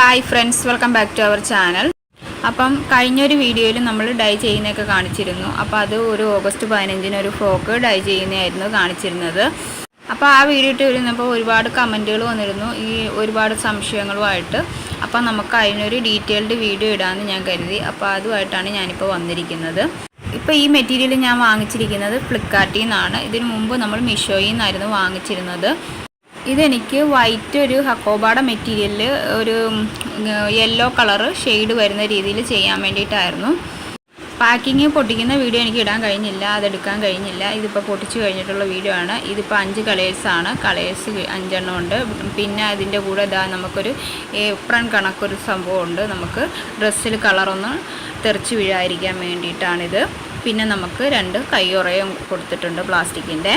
Hi friends welcome back to our channel അപ്പം കഴിഞ്ഞൊരു വീഡിയോയിൽ നമ്മൾ ഡൈ ചെയ്യുന്നതൊക്കെ കാണിച്ചിരുന്നു. അപ്പോൾ അത് ഒരു ഓഗസ്റ്റ് പതിനഞ്ചിന് ഒരു ഫ്രോക്ക് ഡൈ ചെയ്യുന്നതായിരുന്നു കാണിച്ചിരുന്നത്. അപ്പോൾ ആ വീഡിയോ ഇട്ട് വരുന്നപ്പോൾ ഒരുപാട് കമന്റുകൾ വന്നിരുന്നു. ഈ ഒരുപാട് സംശയങ്ങളുമായിട്ട്. അപ്പോൾ നമുക്ക് അതിനൊരു ഡീറ്റെയിൽഡ് വീഡിയോ ഇടാമെന്ന് ഞാൻ കരുതി. അപ്പോൾ അതുമായിട്ടാണ് ഞാനിപ്പോൾ വന്നിരിക്കുന്നത്. ഇപ്പോൾ ഈ മെറ്റീരിയൽ ഞാൻ വാങ്ങിച്ചിരിക്കുന്നത് ഫ്ലിപ്കാർട്ടിൽ നിന്നാണ്. ഇതിനു മുമ്പ് നമ്മൾ മിഷോയിൽ നിന്നായിരുന്നു വാങ്ങിച്ചിരുന്നത്. ഇതെനിക്ക് വൈറ്റ് ഒരു ഹക്കോബാട മെറ്റീരിയലിൽ ഒരു യെല്ലോ കളറ് ഷെയ്ഡ് വരുന്ന രീതിയിൽ ചെയ്യാൻ വേണ്ടിയിട്ടായിരുന്നു. പാക്കിങ് പൊട്ടിക്കുന്ന വീഡിയോ എനിക്ക് ഇടാൻ കഴിഞ്ഞില്ല അതെടുക്കാൻ കഴിഞ്ഞില്ല. ഇതിപ്പോൾ പൊട്ടിച്ചു കഴിഞ്ഞിട്ടുള്ള വീഡിയോ ആണ്. ഇതിപ്പോൾ അഞ്ച് കളേഴ്സാണ് കളേഴ്സ് അഞ്ചെണ്ണം ഉണ്ട്. പിന്നെ അതിന്റെ കൂടെ ഇതാ നമുക്കൊരു ഏപ്രൺ കണക്കൊരു സംഭവമുണ്ട് നമുക്ക് ഡ്രസ്സിൽ കളറൊന്ന് തെറിച്ച് വീഴാതിരിക്കാൻ വേണ്ടിയിട്ടാണിത്. പിന്നെ നമുക്ക് രണ്ട് കയ്യുറയും കൊടുത്തിട്ടുണ്ട് പ്ലാസ്റ്റിക്കിന്റെ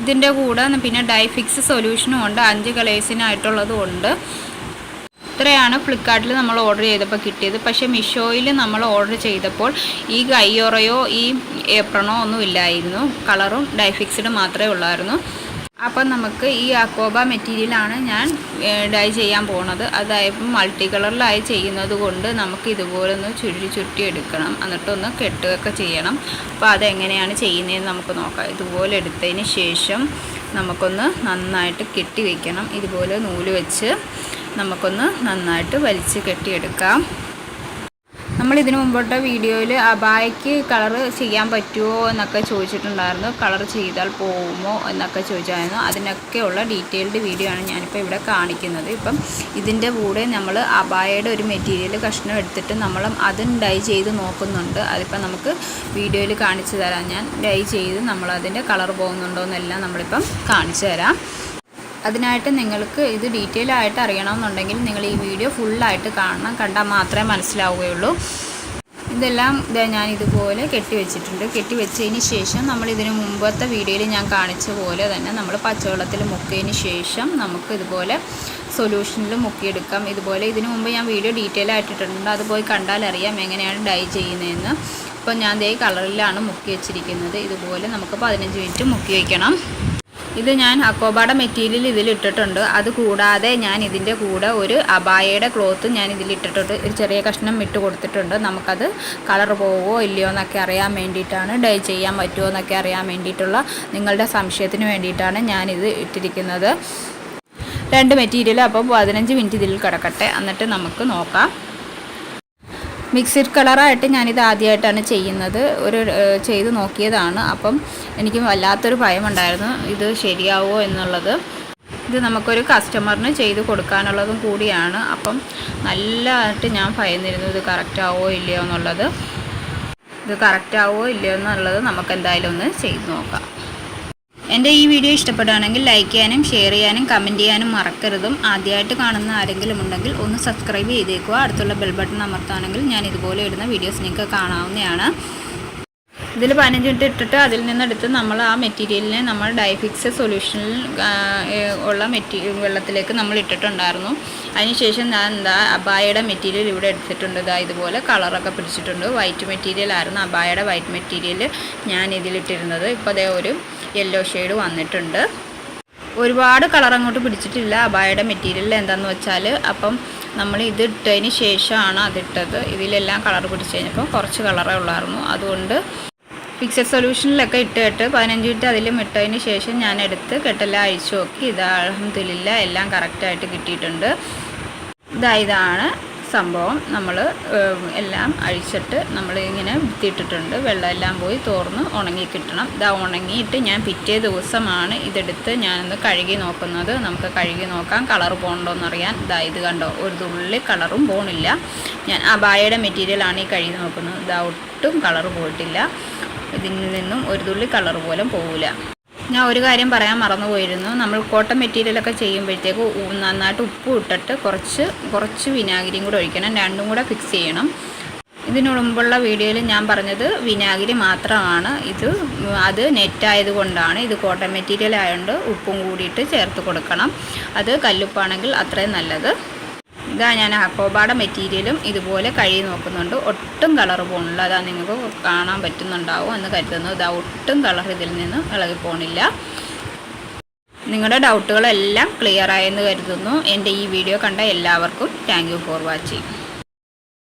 ഇതിന്റെ കൂടെ പിന്നെ ഡൈഫിക്സ് സൊല്യൂഷനും ഉണ്ട്. അഞ്ച് കളേഴ്സിനായിട്ടുള്ളതും ഉണ്ട്. ഇത്രയാണ് ഫ്ലിപ്കാർട്ടിൽ നമ്മൾ ഓർഡർ ചെയ്തപ്പോൾ കിട്ടിയത്. പക്ഷേ മിഷോയിൽ നമ്മൾ ഓർഡർ ചെയ്തപ്പോൾ ഈ കയ്യൊറയോ ഈ ഏപ്രണോ ഒന്നും ഇല്ലായിരുന്നു. കളറും ഡൈഫിക്സ്ഡ് മാത്രമേ ഉള്ളായിരുന്നു. അപ്പം നമുക്ക് ഈ അക്കോബ മെറ്റീരിയലാണ് ഞാൻ ഡൈ ചെയ്യാൻ പോണത്. അതായത് മൾട്ടി കളറിലായി ചെയ്യുന്നത് കൊണ്ട് നമുക്ക് ഇതുപോലെ ഒന്ന് ചുരുട്ടി ചുരുട്ടി എടുക്കണം. എന്നിട്ടൊന്ന് കെട്ടുകയൊക്കെ ചെയ്യണം. അപ്പോൾ അതെങ്ങനെയാണ് ചെയ്യുന്നതെന്ന് നമുക്ക് നോക്കാം. ഇതുപോലെ എടുത്തതിന് ശേഷം നമുക്കൊന്ന് നന്നായിട്ട് കെട്ടി വയ്ക്കണം ഇതുപോലെ നൂൽ വെച്ച് നമുക്കൊന്ന് നന്നായിട്ട് വലിച്ച് കെട്ടിയെടുക്കാം. നമ്മൾ ഇതിനു മുമ്പോട്ട് വീഡിയോയിൽ അബായക്ക് കളർ ചെയ്യാൻ പറ്റുമോ എന്നൊക്കെ ചോദിച്ചിട്ടുണ്ടായിരുന്നു. കളർ ചെയ്താൽ പോകുമോ എന്നൊക്കെ ചോദിച്ചായിരുന്നു. അതിനൊക്കെയുള്ള ഡീറ്റെയിൽഡ് വീഡിയോ ആണ് ഞാനിപ്പോൾ ഇവിടെ കാണിക്കുന്നത്. ഇപ്പം ഇതിന്റെ കൂടെ നമ്മൾ അബായയുടെ ഒരു മെറ്റീരിയൽ കഷ്ണം എടുത്തിട്ട് നമ്മൾ അതും ഡൈ ചെയ്ത് നോക്കുന്നുണ്ട്. അതിപ്പോൾ നമുക്ക് വീഡിയോയിൽ കാണിച്ചു തരാം ഞാൻ. ഡൈ ചെയ്ത് നമ്മളതിന്റെ കളർ പോകുന്നുണ്ടോ എന്നെല്ലാം നമ്മളിപ്പം കാണിച്ചു തരാം. അതിനായിട്ട് നിങ്ങൾക്ക് ഇത് ഡീറ്റെയിൽ ആയിട്ട് അറിയണമെന്നുണ്ടെങ്കിൽ നിങ്ങൾ ഈ വീഡിയോ ഫുള്ളായിട്ട് കാണണം. കണ്ടാൽ മാത്രമേ മനസ്സിലാവുകയുള്ളൂ. ഇതെല്ലാം ഇതാ ഞാൻ ഇതുപോലെ കെട്ടി വെച്ചിട്ടുണ്ട്. കെട്ടി ശേഷം നമ്മൾ ഇതിന് മുമ്പത്തെ വീഡിയോയിൽ ഞാൻ കാണിച്ച പോലെ തന്നെ നമ്മൾ പച്ചവെള്ളത്തിൽ മുക്കിയതിന് ശേഷം നമുക്ക് ഇതുപോലെ സൊല്യൂഷനിൽ മുക്കിയെടുക്കാം. ഇതുപോലെ ഇതിനു മുമ്പ് ഞാൻ വീഡിയോ ഡീറ്റെയിൽ ആയിട്ടിട്ടുണ്ട്. അത് പോയി കണ്ടാൽ അറിയാം എങ്ങനെയാണ് ഡൈ ചെയ്യുന്നതെന്ന്. ഇപ്പോൾ ഞാൻ ദേ കളറിലാണ് മുക്കി വെച്ചിരിക്കുന്നത്. ഇതുപോലെ നമുക്ക് പതിനഞ്ച് മിനിറ്റ് മുക്കി വയ്ക്കണം ഇത് ഞാൻ അക്കോബാട മെറ്റീരിയൽ ഇതിൽ ഇട്ടിട്ടുണ്ട് അത് കൂടാതെ ഞാൻ ഇതിന്റെ കൂടെ ഒരു അബായയുടെ ക്ലോത്ത് ഞാൻ ഇതിൽ ഇട്ടിട്ടുണ്ട് ഒരു ചെറിയ കഷ്ണം ഇട്ട് കൊടുത്തിട്ടുണ്ട്. നമുക്കത് കളർ പോവോ ഇല്ലയോ എന്നൊക്കെ അറിയാൻ വേണ്ടിയിട്ടാണ്. ഡൈ ചെയ്യാൻ പറ്റുമോ എന്നൊക്കെ അറിയാൻ വേണ്ടിയിട്ടുള്ള നിങ്ങളുടെ സംശയത്തിന് വേണ്ടിയിട്ടാണ് ഞാനിത് ഇട്ടിരിക്കുന്നത്. രണ്ട് മെറ്റീരിയൽ അപ്പോൾ പതിനഞ്ച് മിനിറ്റ് ഇതിൽ കിടക്കട്ടെ. എന്നിട്ട് നമുക്ക് നോക്കാം. മിക്സഡ് കളറായിട്ട് ഞാനിത് ആദ്യമായിട്ടാണ് ചെയ്യുന്നത്. ഒരു ചെയ്ത് നോക്കിയതാണ്. അപ്പം എനിക്ക് വല്ലാത്തൊരു ഭയമുണ്ടായിരുന്നു. ഇത് ശരിയാവുമോ എന്നുള്ളത്. ഇത് നമുക്കൊരു കസ്റ്റമറിന് ചെയ്ത് കൊടുക്കാനുള്ളതും കൂടിയാണ്. അപ്പം നല്ലതായിട്ട് ഞാൻ ഭയന്നിരുന്നു ഇത് കറക്റ്റ് ആവോ ഇല്ലയോ എന്നുള്ളത്. ഇത് കറക്റ്റ് ആവോ ഇല്ലയോ എന്നുള്ളത് നമുക്ക് എന്തായാലും ഒന്ന് ചെയ്ത് നോക്കാം. എന്റെ ഈ വീഡിയോ ഇഷ്ടപ്പെടുകയാണെങ്കിൽ ലൈക്ക് ചെയ്യാനും ഷെയർ ചെയ്യാനും കമന്റ് ചെയ്യാനും മറക്കരുതും. ആദ്യമായിട്ട് കാണുന്ന ആരെങ്കിലും ഉണ്ടെങ്കിൽ ഒന്ന് സബ്സ്ക്രൈബ് ചെയ്തേക്കുക. അടുത്തുള്ള ബെൽ ബട്ടൺ അമർത്തുകയാണെങ്കിൽ ഞാൻ ഇതുപോലെ ഇടുന്ന വീഡിയോസ് നിങ്ങൾക്ക് കാണാവുന്നതാണ്. ഇതിൽ പതിനഞ്ച് മിനിറ്റ് ഇട്ടിട്ട് അതിൽ നിന്നെടുത്ത് നമ്മൾ ആ മെറ്റീരിയലിനെ നമ്മൾ ഡൈഫിക്സ് സൊല്യൂഷനിൽ ഉള്ള മെറ്റീ വെള്ളത്തിലേക്ക് നമ്മൾ ഇട്ടിട്ടുണ്ടായിരുന്നു. അതിനുശേഷം ഞാൻ എന്താ അബായയുടെ മെറ്റീരിയൽ ഇവിടെ എടുത്തിട്ടുണ്ട്. ഇതാ ഇതുപോലെ കളറൊക്കെ പിടിച്ചിട്ടുണ്ട്. വൈറ്റ് മെറ്റീരിയൽ ആയിരുന്നു അബായയുടെ വൈറ്റ് മെറ്റീരിയൽ ഞാൻ ഇതിലിട്ടിരുന്നത്. ഇപ്പോൾ അതേ ഒരു യെല്ലോ ഷെയ്ഡ് വന്നിട്ടുണ്ട്. ഒരുപാട് കളർ അങ്ങോട്ട് പിടിച്ചിട്ടില്ല. അബായയുടെ മെറ്റീരിയൽ എന്താണെന്ന് വെച്ചാൽ അപ്പം നമ്മൾ ഇത് ഇട്ടതിന് ശേഷമാണ് അതിട്ടത് ഇതിലെല്ലാം കളർ പിടിച്ച് കഴിഞ്ഞപ്പോൾ കുറച്ച് കളറേ ഉള്ളായിരുന്നു. അതുകൊണ്ട് ഫിക്സഡ് സൊല്യൂഷനിലൊക്കെ ഇട്ടിട്ട് പതിനഞ്ച് മിനിറ്റ് അതിലും ഇട്ടതിന് ശേഷം ഞാൻ എടുത്ത് കെട്ടെല്ലാം അഴിച്ചു നോക്കി. ഇത് അലഹമില്ല എല്ലാം കറക്റ്റായിട്ട് കിട്ടിയിട്ടുണ്ട്. ഇതാ ഇതാണ് സംഭവം നമ്മൾ എല്ലാം അഴിച്ചിട്ട് നമ്മൾ ഇങ്ങനെ വിത്തിയിട്ടിട്ടുണ്ട് വെള്ളം എല്ലാം പോയി തോർന്ന് ഉണങ്ങി കിട്ടണം. ഇതാ ഉണങ്ങിയിട്ട് ഞാൻ പിറ്റേ ദിവസമാണ് ഇതെടുത്ത് ഞാനൊന്ന് കഴുകി നോക്കുന്നത്. നമുക്ക് കഴുകി നോക്കാം. കളർ പോകണ്ടോയെന്നറിയാൻ ഇതാ ഇത് കണ്ടോ? ഒരു തുള്ളി കളറും പോണില്ല. ഞാൻ ആ ബായയുടെ മെറ്റീരിയലാണ് ഈ കഴുകി നോക്കുന്നത്. ഇതാ ഒട്ടും കളർ പോയിട്ടില്ല. ഇതിൽ നിന്നും ഒരു തുള്ളി കളർ പോലും പോവില്ല. ഞാൻ ഒരു കാര്യം പറയാൻ മറന്നുപോയിരുന്നു. നമ്മൾ കോട്ടൺ മെറ്റീരിയലൊക്കെ ചെയ്യുമ്പോഴത്തേക്ക് നന്നായിട്ട് ഉപ്പ് ഇട്ടിട്ട് കുറച്ച് കുറച്ച് വിനാഗിരിയും കൂടെ ഒഴിക്കണം. രണ്ടും കൂടെ ഫിക്സ് ചെയ്യണം. ഇതിനു മുമ്പുള്ള വീഡിയോയിൽ ഞാൻ പറഞ്ഞത് വിനാഗിരി മാത്രമാണ്. ഇത് അത് നെറ്റായത് കൊണ്ടാണ്. ഇത് കോട്ടൺ മെറ്റീരിയൽ ആയതുകൊണ്ട് ഉപ്പും കൂടിയിട്ട് ചേർത്ത് കൊടുക്കണം. അത് കല്ലുപ്പാണെങ്കിൽ അത്രയും നല്ലത്. ഇതാ ഞാൻ അക്കോബാടെ മെറ്റീരിയലും ഇതുപോലെ കഴുകി നോക്കുന്നുണ്ട്. ഒട്ടും കളർ പോകണില്ല അതാ നിങ്ങൾക്ക് കാണാൻ പറ്റുന്നുണ്ടാവും എന്ന് കരുതുന്നു. ഇതാ ഒട്ടും കളർ ഇതിൽ നിന്ന് ഇളകി പോകണില്ല നിങ്ങളുടെ ഡൗട്ടുകളെല്ലാം ക്ലിയർ ആയെന്ന് കരുതുന്നു. എന്റെ ഈ വീഡിയോ കണ്ട എല്ലാവർക്കും താങ്ക് ഫോർ വാച്ചിങ്